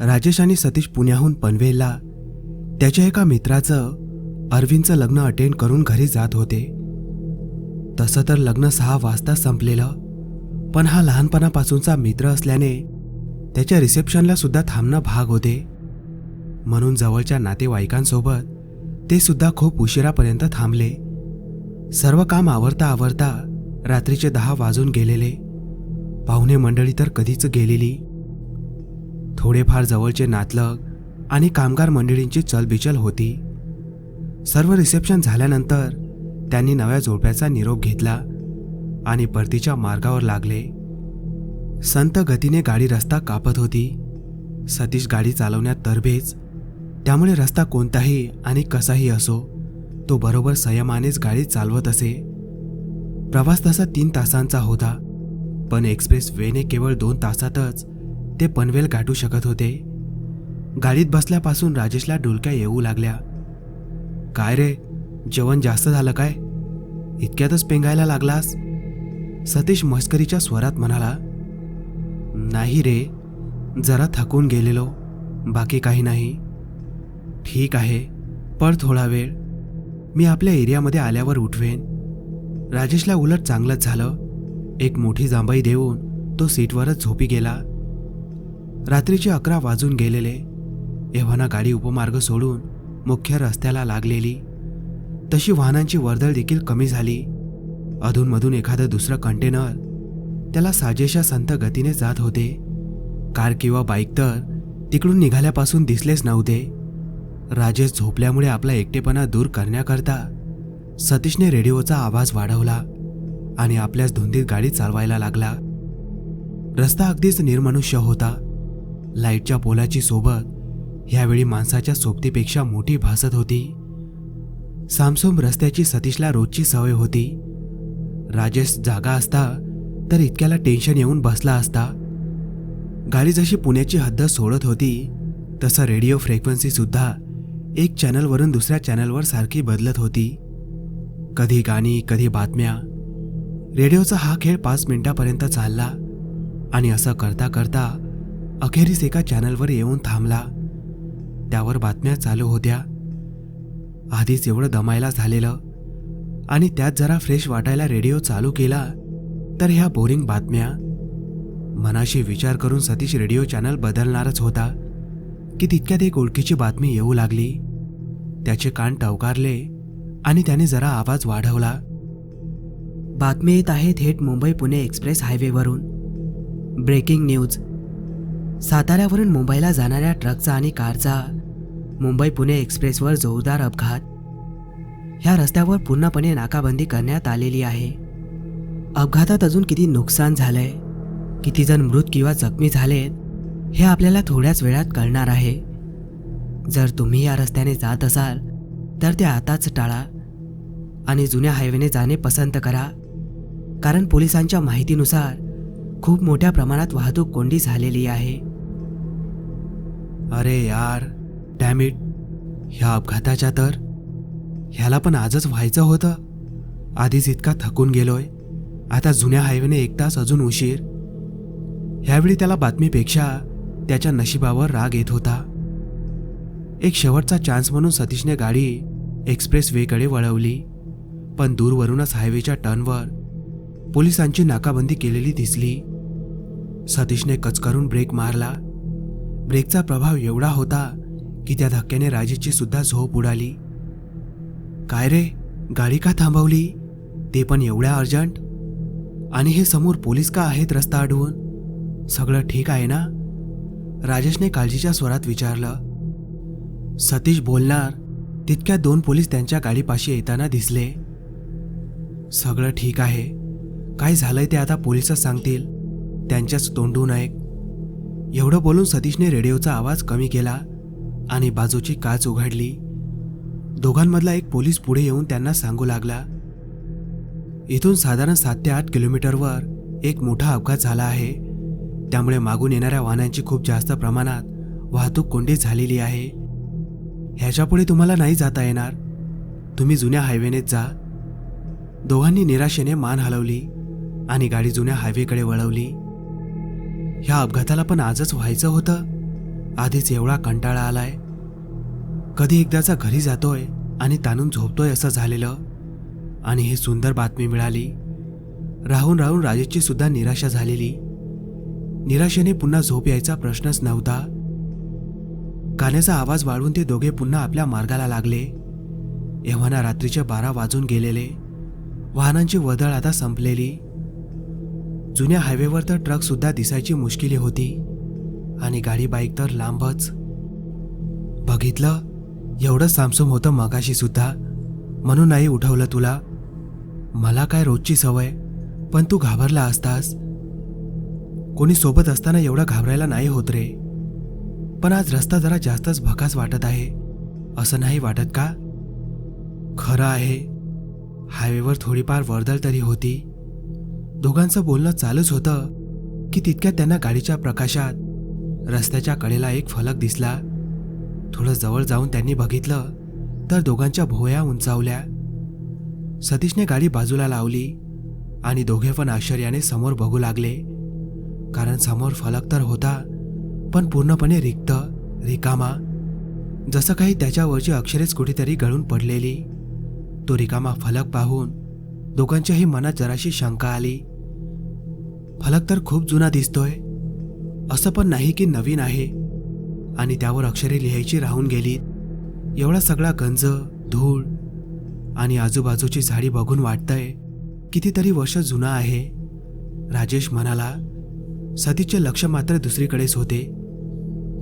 राजेश आणि सतीश पुण्याहून पनवेलला. त्याच्या एका मित्राचं अरविंदचं लग्न अटेंड करून घरी जात होते. तसं तर लग्न सहा वाजता संपलेलं पण हा लहानपणापासूनचा मित्र असल्याने त्याच्या रिसेप्शनला सुद्धा थांबणं भाग होते. म्हणून जवळच्या नातेवाईकांसोबत ते सुद्धा खूप उशिरापर्यंत थांबले. सर्व काम आवरता आवरता रात्रीचे दहा वाजून गेलेले. पाहुणे मंडळी तर कधीच गेलेली. थोडेफार जवळचे नातलग आणि कामगार मंडळींची चलबिचल होती. सर्व रिसेप्शन झाल्यानंतर त्यांनी नव्या जोडप्याचा निरोप घेतला आणि परतीच्या मार्गावर लागले. संत गतीने गाडी रस्ता कापत होती. सतीश गाडी चालवण्यात तरबेज त्यामुळे रस्ता कोणताही आणि कसाही असो तो बरोबर संयमानेच गाडी चालवत असे. प्रवास तसा तीन तासांचा होता पण एक्सप्रेस वेने केवळ दोन तासातच ते पनवेल गाठू शकत होते. गाडीत बसल्यापासून राजेशला डुलक्या येऊ लागल्या. काय रे जेवण जास्त झालं काय? इतक्यातच पेंगायला लागलास? सतीश मस्करीच्या स्वरात म्हणाला. नाही रे जरा थकून गेलेलो बाकी काही नाही. ठीक आहे पर थोडा वेळ. मी आपल्या एरियामध्ये आल्यावर उठवेन. राजेशला उलट चांगलंच झालं. एक मोठी जांभई देऊन तो सीटवरच झोपी गेला. रात्रीचे अकरा वाजून गेलेले. एव्हाना गाडी उपमार्ग सोडून मुख्य रस्त्याला लागलेली. तशी वाहनांची वर्दळ देखील कमी झाली. अधूनमधून एखादं दुसरं कंटेनर. त्याला साजेशा संत गतीने जात होते. कार किंवा बाईक तर तिकडून निघाल्यापासून दिसलेच नव्हते. राजेश झोपल्यामुळे आपला एकटेपणा दूर करण्याकरता सतीशने रेडिओचा आवाज वाढवला आणि आपल्याच धुंदीत गाडी चालवायला लागला. रस्ता अगदीच निर्मनुष्य होता. लाईटच्या पोलाची सोबत ह्यावेळी माणसाच्या सोबतीपेक्षा मोठी भासत होती. सामसोम रस्त्याची सतीशला रोजची सवय होती. राजेश जागा असता तर इतक्याला टेन्शन येऊन बसला असता. गाडी जशी पुण्याची हद्द सोडत होती तसं रेडिओ फ्रिक्वेन्सी सुद्धा एक चॅनलवरून दुसऱ्या चॅनलवर सारखी बदलत होती. कधी गाणी कधी बातम्या. रेडिओचा हा खेळ पाच मिनिटापर्यंत चालला आणि असं करता करता अखेरीस एका चॅनलवर येऊन थांबला. त्यावर बातम्या चालू होत्या. आधीच एवढं दमायला झालेलं आणि त्यात जरा फ्रेश वाटायला रेडिओ चालू केला तर ह्या बोरिंग बातम्या. मनाशी विचार करून सतीश रेडिओ चॅनल बदलणारच होता. की तितक्यात एक ओळखीची बातमी येऊ लागली. त्याचे कान टवकारले आणि त्याने जरा आवाज वाढवला. बातमी येत आहे थेट Mumbai Pune express हायवेवरून. Breaking news. साताऱ्यावरून मुंबईला जाणाऱ्या ट्रकचा आणि कारचा मुंबई पुणे एक्सप्रेसवर जोरदार अपघात. ह्या रस्त्यावर पूर्णपणे नाकाबंदी करण्यात आलेली आहे. अपघातात अजून किती नुकसान झालंय किती जण मृत किंवा जखमी झालेत हे आपल्याला थोड्याच वेळात कळणार आहे. जर तुम्ही या रस्त्याने जात असाल तर ते आताच टाळा आणि जुन्या हायवेने जाणे पसंत करा. कारण पोलिसांच्या माहितीनुसार खूप मोठ्या प्रमाणात वाहतूक कोंडी झालेली आहे. अरे यार डॅमिट ह्या अपघाताच्या तर ह्याला पण आजच व्हायचं होतं. आधीच इतका थकून गेलोय. आता जुन्या हायवेने एक तास अजून उशीर. ह्यावेळी त्याला बातमीपेक्षा त्याच्या नशिबावर राग येत होता. एक शेवटचा चान्स म्हणून सतीशने गाडी एक्सप्रेस वेकडे वळवली. पण दूरवरूनच हायवेच्या टर्नवर पोलिसांची नाकाबंदी केलेली दिसली. सतीशने कचकरून ब्रेक मारला. ब्रेकचा प्रभाव एवढा होता की त्या धक्क्याने राजेची सुद्धा झोप उडाली. काय रे? गाडी का थांबवली? ते पण एवढ्या अर्जंट आणि हे समोर पोलीस का आहेत रस्ता अडवून? सगळं ठीक आहे ना? राजेशने काळजीच्या स्वरात विचारलं सतीश बोलणार तितक्या दोन पोलीस त्यांच्या गाडीपाशी येताना दिसले. सगळं ठीक आहे. काय झालंय ते आता पोलिसच सांगतील. त्यांच्याच तोंडून ऐक. एवढं बोलून सतीशने रेडिओचा आवाज कमी केला आणि बाजूची काच उघडली. दोघांमधला एक पोलीस पुढे येऊन त्यांना सांगू लागला इथून साधारण सात ते आठ किलोमीटरवर एक मोठा अपघात झाला आहे. त्यामुळे मागून येणाऱ्या वाहनांची खूप जास्त प्रमाणात वाहतूक कोंडी झालेली आहे. ह्याच्यापुढे तुम्हाला नाही जाता येणार. तुम्ही जुन्या हायवेनेच जा. दोघांनी निराशेने मान हलवली आणि गाडी जुन्या हायवेकडे वळवली. ह्या अपघाताला पण आजच व्हायचं होतं. आधीच एवढा कंटाळा आलाय. कधी एकदाचा घरी जातोय आणि ताणून झोपतोय असं झालेलं. आणि ही सुंदर बातमी मिळाली. राहून राहून राजेशची सुद्धा निराशा झालेली. निराशेने पुन्हा झोप यायचा प्रश्नच नव्हता. गाण्याचा आवाज वाढवून ते दोघे पुन्हा आपल्या मार्गाला लागले. एव्हाना रात्रीचे बारा वाजून गेलेले. वाहनांची वदळ आता संपलेली. जुन्या हायवेवर तर ट्रक सुद्धा दिसायची मुश्किली होती. आणि गाडी बाईक तर लांबच. बघितलं एवढं सामसूम होतं मगाशी सुद्धा. म्हणून नाही उठवलं तुला. मला काय रोजची सवय? पण तू घाबरला असतास. कोणी सोबत असताना एवढा घाबरायला नाही होत रे. पण आज रस्ता जरा जास्तच भकास वाटत आहे. असं नाही वाटत का? खरं आहे. हायवेवर थोडीफार वर्दळ तरी होती. दोघांचं बोलणं चालूच होतं की तितक्यात त्यांना गाडीच्या प्रकाशात रस्त्याच्या कडेला एक फलक दिसला. थोडं जवळ जाऊन त्यांनी बघितलं तर दोघांच्या भोया उंचावल्या. सतीशने गाडी बाजूला लावली आणि दोघे पण आश्चर्याने समोर बघू लागले. कारण समोर फलक तर होता पण पूर्णपणे रिक्त रिकामा. जसं काही त्याच्यावरची अक्षरेच कुठेतरी गळून पडलेली. तो रिकामा फलक पाहून दोघांच्याही मनात जराशी शंका आली. फलक तर खूप जुना दिसतोय असं पण नाही की नवीन आहे. आणि त्यावर अक्षरे लिहायची राहून गेली. एवढा सगळा गंज धूळ आणि आजूबाजूची झाडी बघून वाटतंय कितीतरी वर्ष जुना आहे. राजेश म्हणाला सतीचे लक्ष मात्र दुसरीकडेच होते.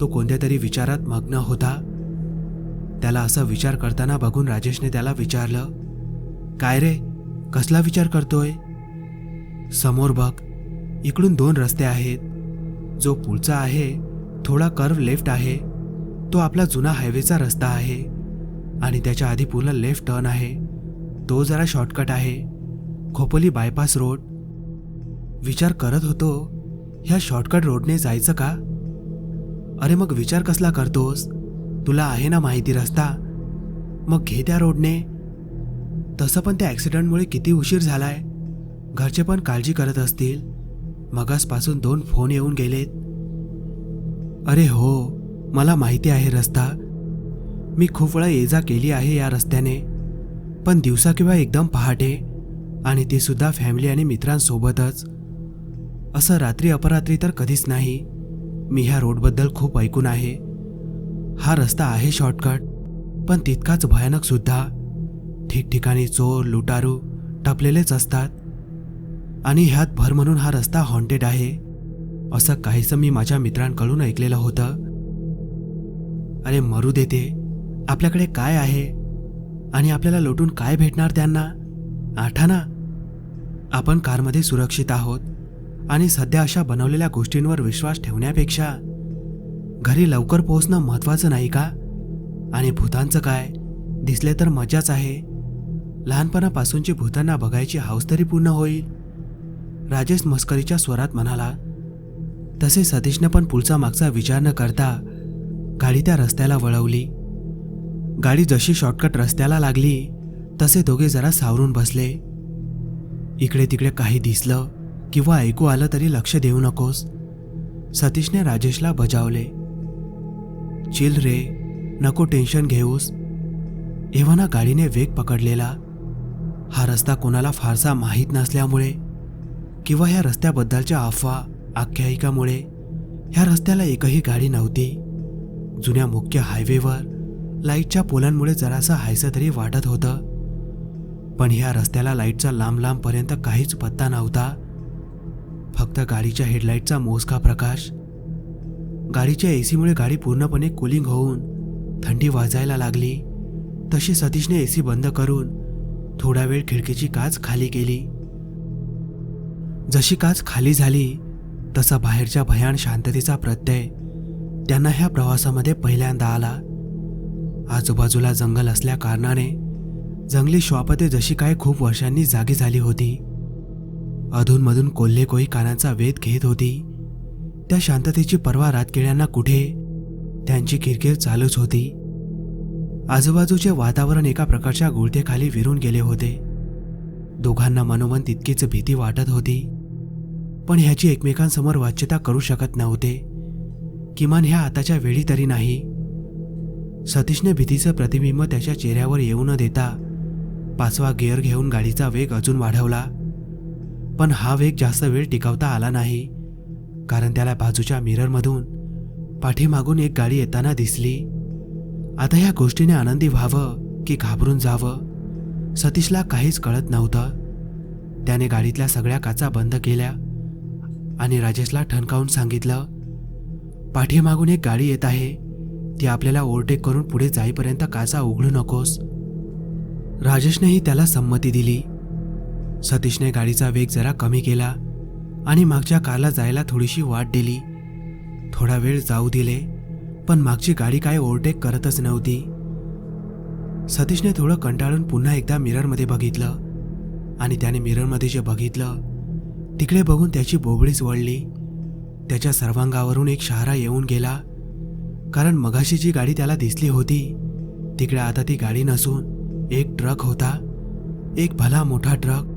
तो कोणत्या तरी विचारात मग्न होता. त्याला असा विचार करताना बघून राजेशने त्याला विचारलं काय रे कसला विचार करतोय? समोर बघ इकडून दोन रस्ते आहेत. जो पुढचा आहे थोडा कर्व लेफ्ट आहे. तो आपला जुना हायवेचा रस्ता आहे. आणि त्याच्या आधी पूर्ण लेफ्ट टर्न आहे. तो जरा शॉर्टकट आहे. खोपोली बायपास रोड विचार करत होतो ह्या शॉर्टकट रोडने जायचं का? अरे मग विचार कसला करतोस? तुला आहे ना माहिती रस्ता? मग घे त्या रोडने तसं पण त्या ॲक्सिडेंटमुळे किती उशीर झालाय. घरचे पण काळजी करत असतील. मगासपासून दोन फोन येऊन गेलेत. अरे हो मला माहिती आहे रस्ता. मी खूप वेळा ये जा केली आहे या रस्त्याने. पण दिवसा किंवा एकदम पहाटे. आणि ते सुद्धा फॅमिली आणि मित्रांसोबतच. असं रात्री अपरात्री तर कधीच नाही. मी ह्या रोडबद्दल खूप ऐकून आहे. हा रस्ता आहे शॉर्टकट पण तितकाच भयानक सुद्धा. ठिकठिकाणी चोर लुटारू टपलेलेच असतात. आणि ह्यात भर म्हणून हा रस्ता हॉन्टेड आहे. असं काहीसं मी माझ्या मित्रांकडून ऐकलेलं होतं. अरे मरू देते आपल्याकडे काय आहे? आणि आपल्याला लोटून काय भेटणार त्यांना? आठाना आपण कारमध्ये सुरक्षित आहोत. आणि सध्या अशा बनवलेल्या गोष्टींवर विश्वास ठेवण्यापेक्षा घरी लवकर पोहोचणं महत्वाचं नाही का? आणि भूतांचं काय? दिसले तर मजाच आहे. लहानपणापासूनची भूतांना बघायची हाऊस तरी पूर्ण होईल. राजेश मस्करीच्या स्वरात म्हणाला तसे सतीशने पण पुढचा मागचा विचार न करता गाडी त्या रस्त्याला वळवली. गाडी जशी शॉर्टकट रस्त्याला लागली तसे दोघे जरा सावरून बसले. इकडे तिकडे काही दिसलं किंवा ऐकू आलं तरी लक्ष देऊ नकोस. सतीशने राजेशला बजावले. चिल रे नको टेन्शन घेऊस. एव्हाना गाडीने वेग पकडलेला. हा रस्ता कोणाला फारसा माहीत नसल्यामुळे किंवा ह्या रस्त्याबद्दलच्या अफवा आख्यायिकामुळे ह्या रस्त्याला एकही गाडी नव्हती. जुन्या मुख्य हायवेवर लाईटच्या पोलांमुळे जरासं हायसं तरी वाटत होतं. पण ह्या रस्त्याला लाईटचा लांब लांबपर्यंत काहीच पत्ता नव्हता. फक्त गाडीच्या हेडलाईटचा मोजका प्रकाश? गाडीच्या एसीमुळे गाडी पूर्णपणे कुलिंग होऊन थंडी वाजायला लागली. तशी सतीशने एसी बंद करून थोडा वेळ खिडकीची काच खाली केली. जशी काच खाली झाली तसा बाहेरच्या भयान शांततेचा प्रत्यय त्यांना ह्या प्रवासामध्ये पहिल्यांदा आला. आजूबाजूला जंगल असल्या कारणाने जंगली श्वापते जशी काय खूप वर्षांनी जागी झाली होती. अधूनमधून कोल्हे कोई कानांचा वेध घेत होती. त्या शांततेची पर्वा रातकिड्यांना कुठे? त्यांची किरकिर चालूच होती. आजूबाजूचे वातावरण एका प्रकारच्या गुळतेखाली विरून गेले होते. दोघांना मनोमन तितकीच भीती वाटत होती. पण ह्याची एकमेकांसमोर वाच्यता करू शकत नव्हते. किमान ह्या आताच्या वेळी तरी नाही. सतीशने भीतीचं प्रतिबिंब त्याच्या चेहऱ्यावर येऊ न देता पाचवा गिअर घेऊन गाडीचा वेग अजून वाढवला. पण हा वेग जास्त वेळ टिकवता आला नाही. कारण त्याला बाजूच्या मिररमधून पाठीमागून एक गाडी येताना दिसली. आता ह्या गोष्टीने आनंदी व्हावं की घाबरून जावं सतीशला काहीच कळत नव्हतं. त्याने गाडीतल्या सगळ्या काचा बंद केल्या आणि राजेशला ठणकावून सांगितलं पाठीमागून एक गाडी येत आहे. ती आपल्याला ओव्हरटेक करून पुढे जाईपर्यंत काचा उघडू नकोस. राजेशनेही त्याला संमती दिली. सतीशने गाडीचा वेग जरा कमी केला आणि मागच्या कारला जायला थोडीशी वाट दिली. थोडा वेळ जाऊ दिले पण मागची गाडी काय ओव्हरटेक करतच नव्हती. सतीशने थोडं कंटाळून पुन्हा एकदा मिररमध्ये बघितलं आणि त्याने मिररमध्ये जे बघितलं तिकडे बघून त्याची बोबडीच वळली. त्याच्या सर्वांगावरून एक शहारा येऊन गेला कारण मगाशी जी गाडी त्याला दिसली होती तिकडे आता ती गाडी नसून एक ट्रक होता एक भला मोठा ट्रक.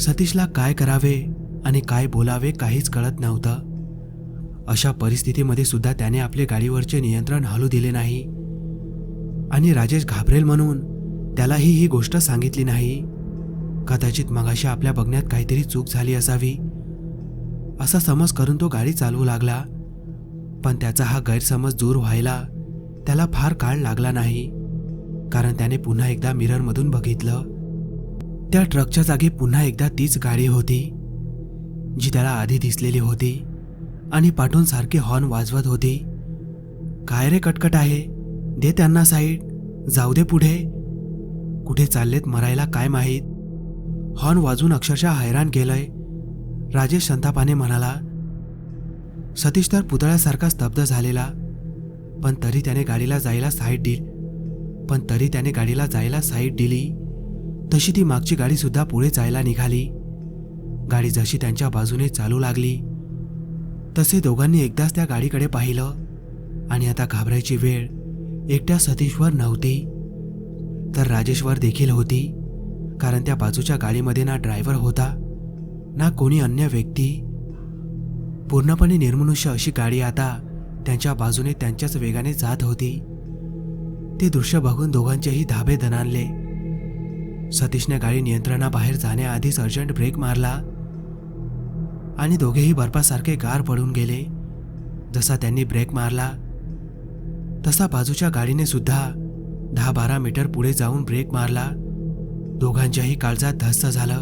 सतीशला काय करावे आणि काय बोलावे काहीच कळत नव्हतं. अशा परिस्थितीमध्ये सुद्धा त्याने आपले गाडीवरचे नियंत्रण हलू दिले नाही. आणि राजेश घाबरेल म्हणून त्यालाही ही गोष्ट सांगितली नाही. कदाचित मगाशी आपल्या बघण्यात काहीतरी चूक झाली असावी. असा समज करून तो गाडी चालवू लागला. पण त्याचा हा गैरसमज दूर व्हायला त्याला फार काळ लागला नाही. कारण त्याने पुन्हा एकदा मिररमधून बघितलं. त्या ट्रकच्या जागी पुन्हा एकदा तीच गाडी होती जी त्याला आधी दिसलेली होती आणि पाठून सारखी हॉर्न वाजवत होती. काय रे कटकट आहे? दे त्यांना साईड जाऊ दे पुढे. कुठे चाललेत मरायला काय माहीत? हॉर्न वाजून अक्षरशः हैराण गेलंय. राजेश संतापाने म्हणाला सतीश तर पुतळ्यासारखा स्तब्ध झालेला पण तरी त्याने गाडीला जायला साईड दिली पण तरी त्याने गाडीला जायला साईड दिली. तशी ती मागची गाडी सुद्धा पुढे जायला निघाली. गाडी जशी त्यांच्या बाजूने चालू लागली तसे दोघांनी एकदाच त्या गाडीकडे पाहिलं आणि आता घाबरायची वेळ एकट्या सतीशवर नव्हती तर राजेशवर देखील होती कारण त्या बाजूच्या गाडीमध्ये ना ड्रायव्हर होता ना कोणी अन्य व्यक्ती. पूर्णपणे निर्मनुष्य अशी गाडी आता त्यांच्या बाजूने त्यांच्याच वेगाने जात होती. ते दृश्य बघून दोघांचेही धाबे दणानले सतीशने गाडी नियंत्रणाबाहेर जाण्याआधीच अर्जंट ब्रेक मारला आणि दोघेही बर्फासारखे गार पडून गेले. जसा त्यांनी ब्रेक मारला तसा बाजूच्या गाडीने सुद्धा दहा बारा मीटर पुढे जाऊन ब्रेक मारला. दोघांच्याही काळजात धस्त झालं.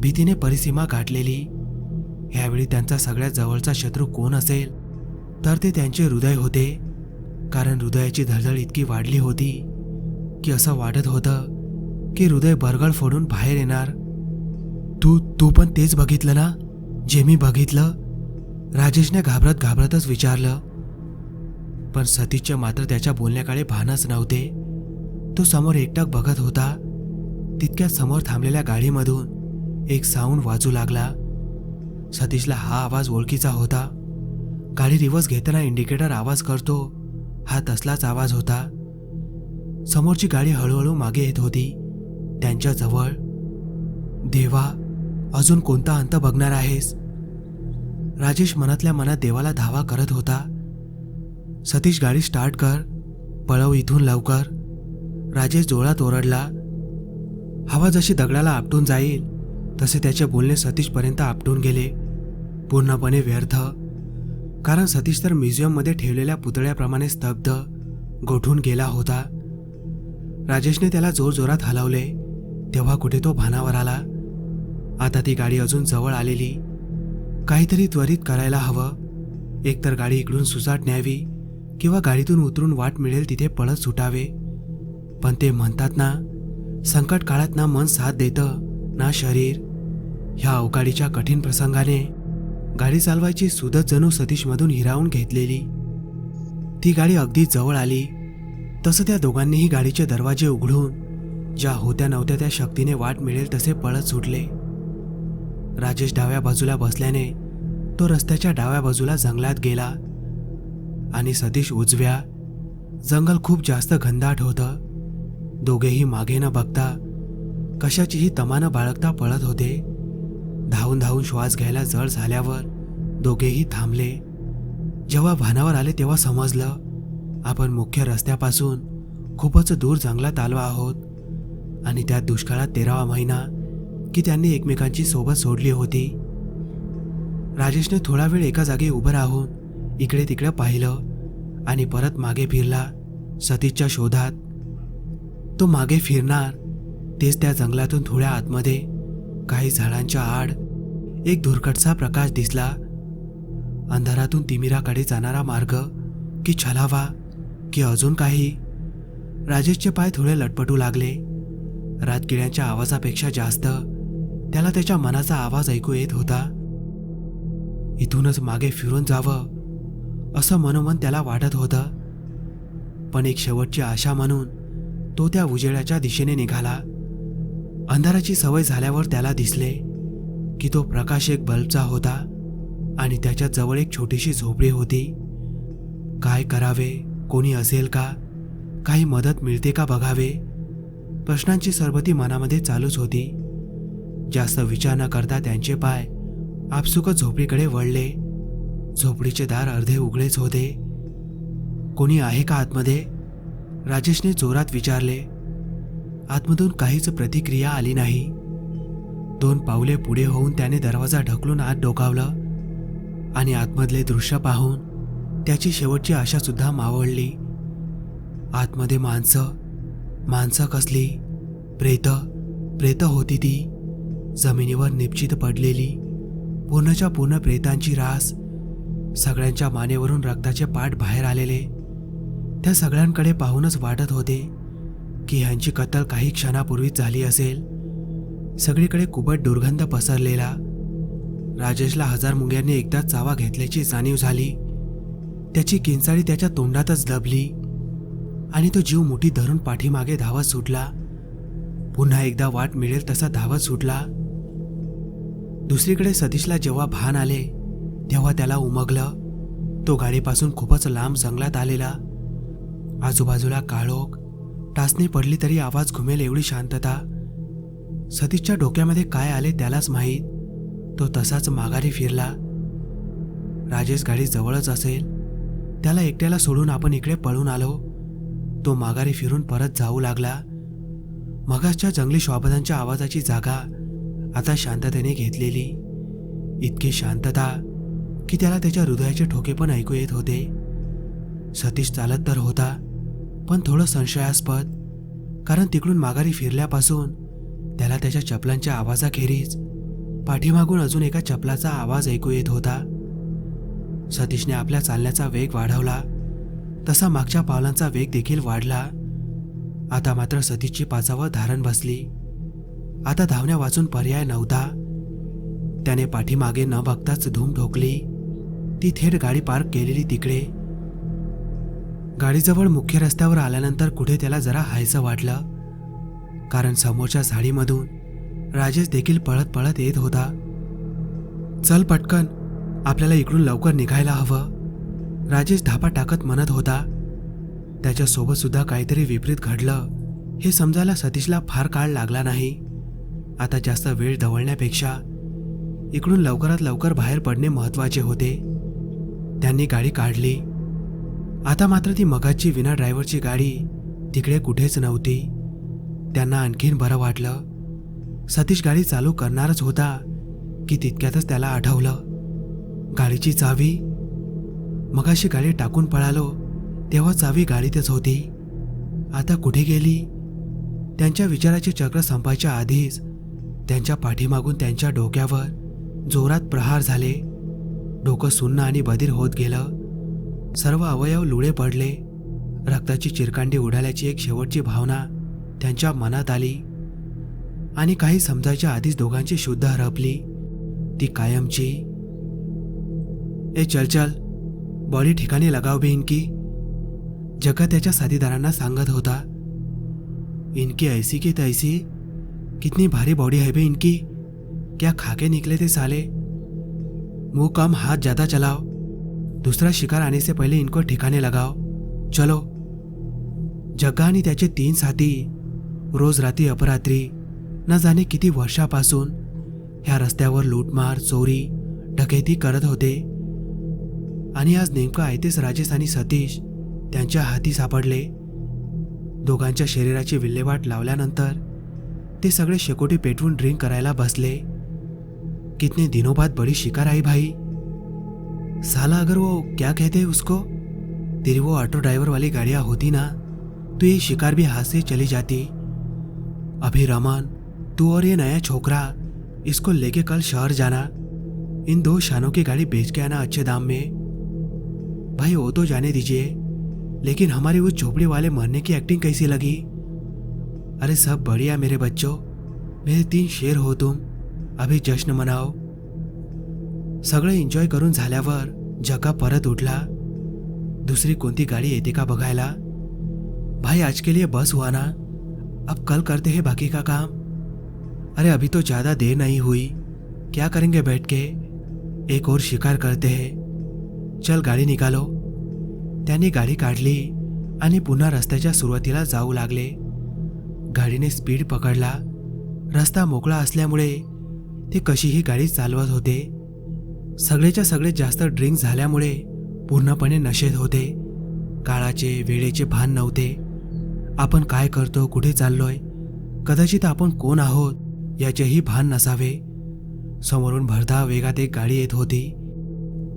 भीतीने परिसीमा गाठलेली. ह्यावेळी त्यांचा सगळ्यात जवळचा शत्रू कोण असेल? तर ते त्यांचे हृदय होते. कारण हृदयाची धडधड इतकी वाढली होती की असं वाटत होतं. की हृदय भरगळ फोडून बाहेर येणार. तू तू पण तेच बघितलं ना? जे मी बघितलं? राजेशने घाबरत घाबरतच विचारलं. पण सतीशचे मात्र त्याच्या बोलण्याकडे भानच नव्हते. तो समोर एकटक बघत होता. तितक्या समोर थांबलेल्या गाडीमधून एक साऊंड वाजू लागला. सतीशला हा आवाज ओळखीचा होता. गाडी रिव्हर्स घेताना इंडिकेटर आवाज करतो. हा तसलाच आवाज होता. समोरची गाडी हळूहळू मागे येत होती. त्यांच्याजवळ देवा अजून कोणता अंत बघणार आहेस? राजेश मनातल्या मनात देवाला धावा करत होता. सतीश गाडी स्टार्ट कर. पळव इथून लवकर. राजेश जोळात ओरडला. हवा जशी दगडाला आपटून जाईल तसे त्याचे बोलणे सतीशपर्यंत आपटून गेले. पूर्णपणे व्यर्थ. कारण सतीश तर म्युझियममध्ये ठेवलेल्या पुतळ्याप्रमाणे स्तब्ध गोठून गेला होता. राजेशने त्याला जोरजोरात हलवले. तेव्हा कुठे तो भानावर आला? आता ती गाडी अजून जवळ आलेली. काहीतरी त्वरित करायला हवं. एकतर गाडी इकडून सुसाट न्यावी किंवा गाडीतून उतरून वाट मिळेल तिथे पळत सुटावे. पण ते म्हणतात ना संकट काळात ना मन साथ देतं ना शरीर. ह्या अवकाळीच्या कठीण प्रसंगाने गाडी चालवायची सुदत जणू सतीशमधून हिरावून घेतलेली. ती गाडी अगदी जवळ आली. तसं त्या दोघांनीही गाडीचे दरवाजे उघडून ज्या होत्या नव्हत्या त्या शक्तीने वाट मिळेल तसे पळत सुटले. राजेश डाव्या बाजूला बसल्याने तो रस्त्याच्या डाव्या बाजूला जंगलात गेला आणि सतीश उजव्या जंगल खूप जास्त घनदाट होतं. दोघेही मागे न बघता कशाचीही तमानं बाळगता पळत होते. धावून धावून श्वास घ्यायला जड झाल्यावर दोघेही थांबले. जेव्हा भानावर आले तेव्हा समजलं आपण मुख्य रस्त्यापासून खूपच दूर जंगलात आलो आहोत. आणि त्या दुष्काळात तेरावा महिना की त्यांनी एकमेकांची सोबत सोडली होती. राजेशने थोडा वेळ एका जागी उभं राहून इकडे तिकडे पाहिलं आणि परत मागे फिरला सतीशच्या शोधात. तो मागे फिरणार तेच त्या जंगलातून थोड्या आतमध्ये काही झाडांच्या आड एक धुरकटचा प्रकाश दिसला. अंधारातून तिमिराकडे जाणारा मार्ग की छलावा की अजून काही? राजेशचे पाय थोडे लटपटू लागले. रातकिड्यांच्या आवाजापेक्षा जास्त त्याला त्याच्या मनाचा आवाज ऐकू येत होता. इथूनच मागे फिरून जावं असं मनोमन त्याला वाटत होतं. पण एक शेवटची आशा म्हणून तो त्या उजेडाच्या दिशेने निघाला. अंधाराची सवय झाल्यावर त्याला दिसले की तो प्रकाश एक बल्बचा होता आणि त्याच्याजवळ एक छोटीशी झोपडी होती. काय करावे? कोणी असेल का? काही मदत मिळते का बघावे? प्रश्नांची सरबती मनामध्ये चालूच होती. जास्त विचार न करता त्यांचे पाय आपसुकच झोपडीकडे वळले. झोपडीचे दार अर्धे उघडेच होते. कोणी आहे का आतमध्ये? राजेशने जोरात विचारले. आतमधून काहीच प्रतिक्रिया आली नाही. दोन पावले पुढे होऊन त्याने दरवाजा ढकलून आत डोकावलं आणि आतमधले दृश्य पाहून त्याची शेवटची आशासुद्धा मावळली. आतमध्ये माणसं माणसं कसली? प्रेत प्रेत होती ती. जमिनीवर निपचित पडलेली. पूर्णच्या पूर्ण प्रेतांची रास. सगळ्यांच्या मानेवरून रक्ताचे पाठ बाहेर आलेले. त्या सगळ्यांकडे पाहूनच वाटत होते की ह्यांची कत्तल काही क्षणापूर्वीच झाली असेल. सगळीकडे कुबट दुर्गंध पसरलेला. राजेशला हजार मुंग्यांनी एकदा चावा घेतल्याची जाणीव झाली. त्याची किंचाळी त्याच्या तोंडातच दबली. आणि तो जीव मुठी धरून पाठीमागे धावत सुटला. पुन्हा एकदा वाट मिळेल तसा धावत सुटला. दुसरीकडे सतीशला जेव्हा भान आले तेव्हा त्याला उमगलं. तो गाडीपासून खूपच लांब जंगलात आलेला. आजूबाजूला काळोख टाचणी पडली तरी आवाज घुमेल एवढी शांतता. सतीशच्या डोक्यामध्ये काय आले त्यालाच माहीत. तो तसाच माघारी फिरला. राजेश गाडी जवळच असेल. त्याला एकट्याला सोडून आपण इकडे पळून आलो. तो माघारी फिरून परत जाऊ लागला. मगासच्या जंगली श्वापदांच्या आवाजाची जागा आता शांततेने घेतलेली. इतकी शांतता की त्याला त्याच्या हृदयाचे ठोके पण ऐकू येत होते. सतीश चालत तर होता पण थोडं संशयास्पद कारण तिकडून माघारी फिरल्यापासून त्याला त्याच्या चपलांच्या आवाजाखेरीज पाठीमागून अजून एका चपलाचा आवाज ऐकू येत होता. सतीशने आपल्या चालण्याचा वेग वाढवला. तसा मागच्या पावलांचा वेग देखील वाढला. आता मात्र सतीची पाचावर धारण बसली. आता धावण्या वाचून पर्याय नव्हता. त्याने पाठीमागे न बघताच धूम ठोकली. ती थेट गाडी पार्क केलेली तिकडे. गाडीजवळ मुख्य रस्त्यावर आल्यानंतर कुठे त्याला जरा हायचं वाटलं. कारण समोरच्या झाडीमधून राजेश देखील पळत पळत येत होता. चल पटकन आपल्याला इकडून लवकर निघायला हवं. राजेश धापा टाकत म्हणत होता त्याच्यासोबत सुद्धा काहीतरी विपरीत घडलं हे समजायला सतीशला फार काळ लागला नाही. आता जास्त वेळ ढवळण्यापेक्षा इकडून लवकरात लवकर बाहेर पडणे महत्त्वाचे होते. त्यांनी गाडी काढली. आता मात्र ती मगाची विना ड्रायव्हरची गाडी तिकडे कुठेच नव्हती. त्यांना आणखीन बरं वाटलं. सतीश गाडी चालू करणारच होता की तितक्यातच त्याला आठवलं गाडीची चावी मगाशी गाडी टाकून पळालो तेव्हा चावी गाडीतच होती. आता कुठे गेली? त्यांच्या विचाराचे चक्र संपायच्या आधीच त्यांच्या पाठीमागून त्यांच्या डोक्यावर जोरात प्रहार झाले. डोकं सुन्न आणि बधीर होत गेलं. सर्व अवयव लुळे पडले. रक्ताची चिरकांडी उडाल्याची एक शेवटची भावना त्यांच्या मनात आली. आणि काही समजायच्या आधीच दोघांची शुद्ध हरपली. ती कायमची. ए चल चल. बॉडी ठिकाणी लगाव बे इनकी. जगा त्याच्या साथीदारांना सांगत होता इनकी ऐसी की तैसी कितनी भारी बॉडी है बे इनकी. क्या खाके निकले थे साले. मुंह कम हाथ ज्यादा चलाओ. दूसरा शिकार आने से पहले इनको ठिकाने लगाओ. चलो. जग्गा आणि त्याचे तीन साथी रोज रात्री अपरात्री न जाणे किती वर्षापासून ह्या रस्त्यावर लूटमार चोरी डकैती करत होते. आणि आज नेमकं आयतेच राजेश आणि सतीश. त्यांच्या हाती सापडले. दोघांच्या शरीराची विल्हेवाट लावल्यानंतर ते सगळे शेकोटी पेटवून ड्रिंक करायला बसले. कितने दिनों बाद बड़ी शिकार आई भाई. साला अगर वो क्या कहते हैं उसको? तेरी वो ऑटो ड्राइवर वाली गाड़ियाँ होती ना तो ये शिकार भी हाथ से चली जाती। अभी रमन, तू और ये नया छोकरा, इसको लेके कल शहर जाना। इन दो शानों की गाड़ी बेच के आना अच्छे दाम में। भाई, वो तो जाने दीजिए। लेकिन हमारी उस झोपड़ी वाले मरने की एक्टिंग कैसी लगी? अरे, सब बढ़िया मेरे बच्चों। मेरे तीन शेर हो तुम। अभी जश्न मनाओ। सगळं एन्जॉय करून झाल्यावर जगा परत उठला। दुसरी कोणती गाडी येते का बघायला? भाई, आज के लिए बस हुआ ना? अब कल करते हैं बाकी का काम। अरे, अभी तो ज़्यादा देर नहीं हुई। क्या करेंगे बैठ के? एक और शिकार करते हैं। चल गाडी निकालो त्यांनी गाडी काढली आणि पुन्हा रस्त्याच्या सुरुवातीला जाऊ लागले. गाडीने स्पीड पकडला. रस्ता मोकळा असल्यामुळे ते कशीही गाडी चालवत होते. सगळेच्या सगळे जास्त ड्रिंक झाल्यामुळे पूर्णपणे नशेत होते. काळाचे वेळेचे भान नव्हते. आपण काय करतो कुठे चाललोय कदाचित आपण कोण आहोत याचेही भान नसावे. समोरून भरधा वेगात एक गाडी येत होती.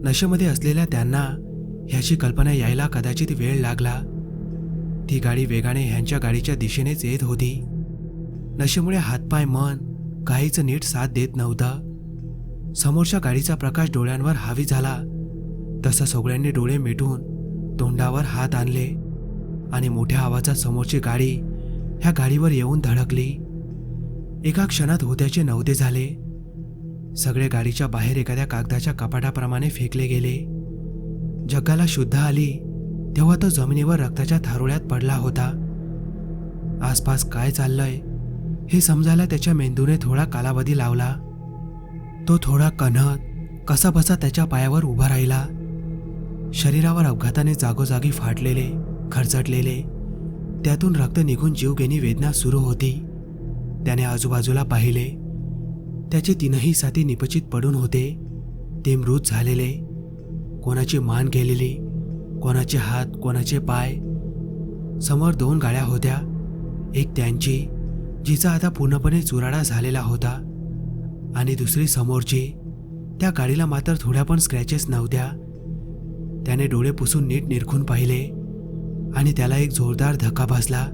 नशेमध्ये असलेल्या त्यांना ह्याची कल्पना यायला कदाचित वेळ लागला. ती गाडी वेगाने ह्यांच्या गाडीच्या दिशेनेच येत होती. नशेमुळे हातपाय मन काहीच नीट साथ देत नव्हतं. समोरच्या गाडीचा प्रकाश डोळ्यांवर हावी झाला. तसं सगळ्यांनी डोळे मिटून तोंडावर हात आणले आणि मोठ्या आवाजात समोरची गाडी ह्या गाडीवर येऊन धडकली. एका क्षणात होत्याचे नव्हते झाले. सगळे गाडीच्या बाहेर एखाद्या कागदाच्या कपाटाप्रमाणे फेकले गेले. जगाला शुद्ध आली तेव्हा तो जमिनीवर रक्ताच्या थारोळ्यात पडला होता. आसपास काय चाललंय हे समजायला त्याच्या मेंदूने थोडा कालावधी लावला. तो थोडा कन्हत कसाबसा त्याच्या पायावर उभा राहिला. शरीरावर अपघाताने जागोजागी फाटलेले खरचटलेले त्यातून रक्त निघून जीवघेणी वेदना सुरू होती. त्याने आजूबाजूला पाहिले. त्याचे तीनही साथी निपचित पडून होते. ते मृत झालेले. कोणाची मान गेलेली कोणाचे हात कोणाचे पाय. समोर दोन गाड्या होत्या. एक त्यांची जिचा आता पूर्णपणे चुराडा झालेला होता. आणि दुसरी समोरची. त्या गाडीला मात्र थोड्या पण स्क्रॅचेस नव्हत्या. त्याने डोळे पुसून नीट निरखून पाहिले. आणि त्याला एक जोरदार धक्का बसला.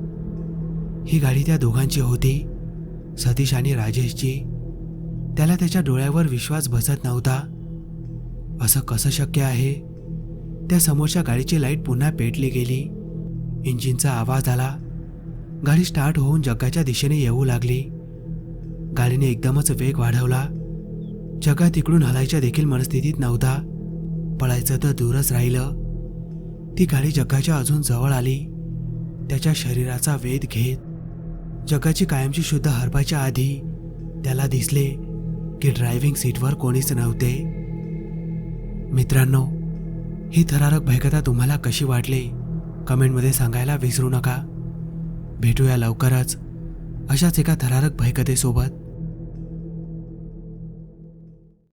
ही गाडी त्या दोघांची होती सतीश आणि राजेशची. त्याला त्याच्या डोळ्यावर विश्वास बसत नव्हता. असं कसं शक्य आहे? त्या समोरच्या गाडीची लाइट पुन्हा पेटली गेली. इंजिनचा आवाज आला. गाडी स्टार्ट होऊन जगाच्या दिशेने येऊ लागली. गाडीने एकदमच वेग वाढवला. जगा तिकडून हलायच्या देखील मनस्थितीत नव्हता. पळायचं तर दूरच राहिलं. ती गाडी जगाच्या अजून जवळ आली. त्याच्या शरीराचा वेध घेत. जगाची कायमची शुद्ध हरपायच्या आधी त्याला दिसले. की ड्रायव्हिंग सीटवर कोणीच नव्हते. मित्रांनो ही थरारक भयकथा तुम्हाला कशी वाटली? कमेंटमध्ये सांगायला विसरू नका. भेटूया लवकरच अशाच एका थरारक भयकथेसोबत.